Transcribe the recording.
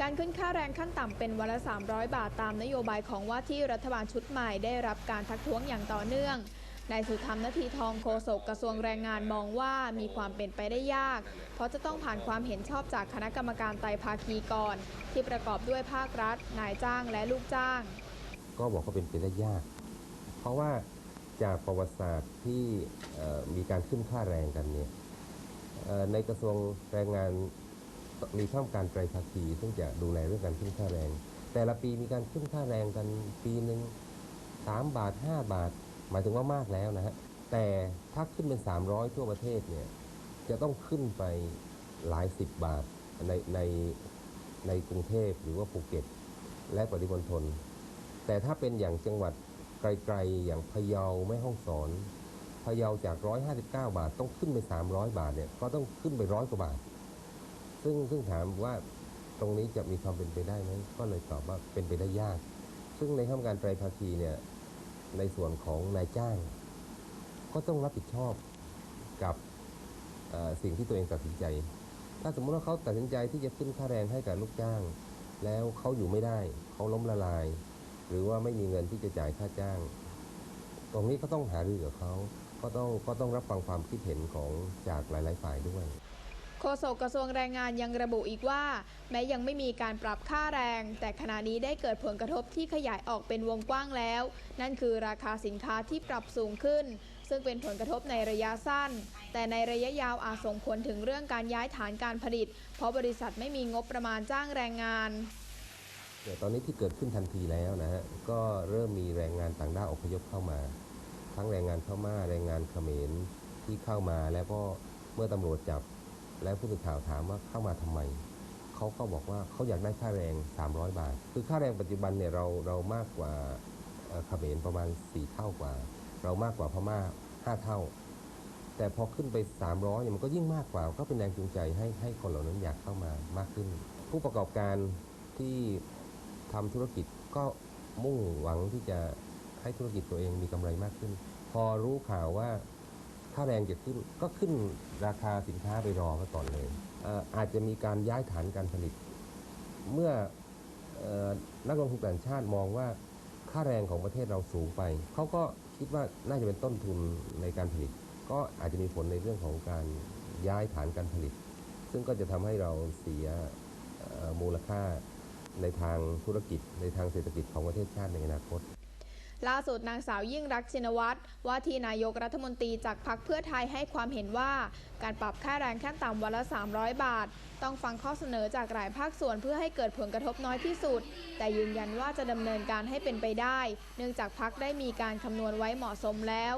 การขึ้นค่าแรงขั้นต่ำเป็นวันละ 300 บาทตามนโยบายของว่าที่รัฐบาลชุดใหม่ได้รับการทักท้วงอย่างต่อเนื่องนายสุธรรมนาทีทองโฆษกกระทรวงแรงงานมองว่ามีความเป็นไปได้ยาก เพราะจะต้องผ่านความเห็นชอบจากคณะกรรมการไตรภาคีก่อน ที่ประกอบด้วยภาครัฐ นายจ้างและลูกจ้าง ก็บอกว่าเป็นไปได้ยาก เพราะว่าจากประวัติศาสตร์ที่เอ่อมีการขึ้นค่าแรงกันเนี่ยเอ่อในกระทรวงแรงงาน มีข้ามการไตรภาคีซึ่งจะดูแลเรื่องการขึ้นค่าแรง แต่ละปีมีการขึ้นค่าแรงกันปีหนึ่งสามบาทห้าบาท หมายถึงว่ามากแล้วนะฮะแต่ถ้าขึ้นเป็น 300 ทั่วประเทศเนี่ยจะต้องขึ้นไปหลายสิบบาทในในในกรุงเทพหรือว่าภูเก็ต และปริมณฑลแต่ถ้าเป็นอย่างจังหวัดไกลๆอย่างพะเยาแม่ฮ่องสอนพะเยาจาก 159 บาทต้องขึ้นไป 300 บาทเนี่ยก็ต้องขึ้นไปร้อยกว่าบาท ซึ่งซึ่งถามว่าตรงนี้จะมีความเป็นไปได้ไหมก็เลยตอบว่าเป็นไปได้ยาก ซึ่งในข้ามการไตรภาคีเนี่ยในส่วนของนายจ้าง ก็ต้องรับผิดชอบกับสิ่งที่ตัวเองตัดสินใจ ถ้าสมมติว่าเขาตัดสินใจที่จะขึ้นค่าแรงให้กับลูกจ้าง แล้วเขาอยู่ไม่ได้เขาล้มละลาย หรือว่าไม่มีเงินที่จะจ่ายค่าจ้าง ตรงนี้ก็ต้องหารือกับเขาก็ต้องก็ต้องรับฟังความคิดเห็นของจากหลาย ๆ ฝ่ายด้วย โฆษกกระทรวงแรงงานยังระบุอีกว่า แม้ยังไม่มีการปรับค่าแรง แต่ขณะนี้ได้เกิดผลกระทบที่ขยายออกเป็นวงกว้างแล้ว นั่นคือราคาสินค้าที่ปรับสูงขึ้น ซึ่งเป็นผลกระทบในระยะสั้น แต่ในระยะยาวอาจส่งผลถึงเรื่องการย้ายฐานการผลิต เพราะบริษัทไม่มีงบประมาณจ้างแรงงานเดี๋ยวตอนนี้ที่เกิดขึ้นทันทีแล้วนะฮะก็เริ่มมีแรงงานต่างด้าวอพยพเข้ามา ทั้งแรงงานพม่าแรงงานเขมรที่เข้ามาแล้วก็เมื่อตำรวจจับ แล้วผู้สื่อข่าวถามว่าเข้ามาทำไมเขาก็บอกว่าเขาอยากได้ค่าแรง 300 บาท คือค่าแรงปัจจุบันเนี่ยเราเรามากกว่าเขมรประมาณ 4 เท่ากว่า เรามากกว่าพม่า 5 เท่า แต่พอขึ้นไป 300เนี่ยมันก็ยิ่งมากกว่า ก็เป็นแรงจูงใจให้ให้คนเหล่านั้นอยากเข้ามามากขึ้น ผู้ประกอบการที่ทำธุรกิจก็มุ่งหวังที่จะให้ธุรกิจตัวเองมีกำไรมากขึ้น พอรู้ข่าวว่า ค่าแรงจะขึ้นก็ขึ้นราคาสินค้าไปรอไว้ก่อนเลยเอออาจจะมีการย้ายฐานการผลิต เมื่อออนักลงทุนต่างชาติมองว่าค่าแรงของประเทศเราสูงไป เขาก็คิดว่าน่าจะเป็นต้นทุนในการผลิต ก็อาจจะมีผลในเรื่องของการย้ายฐานการผลิต ซึ่งก็จะทำให้เราเสียมูลค่าในทางธุรกิจในทางเศรษฐกิจของประเทศชาติในอนาคต ล่าสุดนางสาวยิ่งรักชินวัตรว่าที่นายกรัฐมนตรีจากพรรคเพื่อไทยให้ความเห็นว่า การปรับค่าแรงขั้นต่ำวันละ 300 บาท ต้องฟังข้อเสนอจากหลายภาคส่วนเพื่อให้เกิดผลกระทบน้อยที่สุด แต่ยืนยันว่าจะดำเนินการให้เป็นไปได้ เนื่องจากพรรคได้มีการคำนวณไว้เหมาะสมแล้ว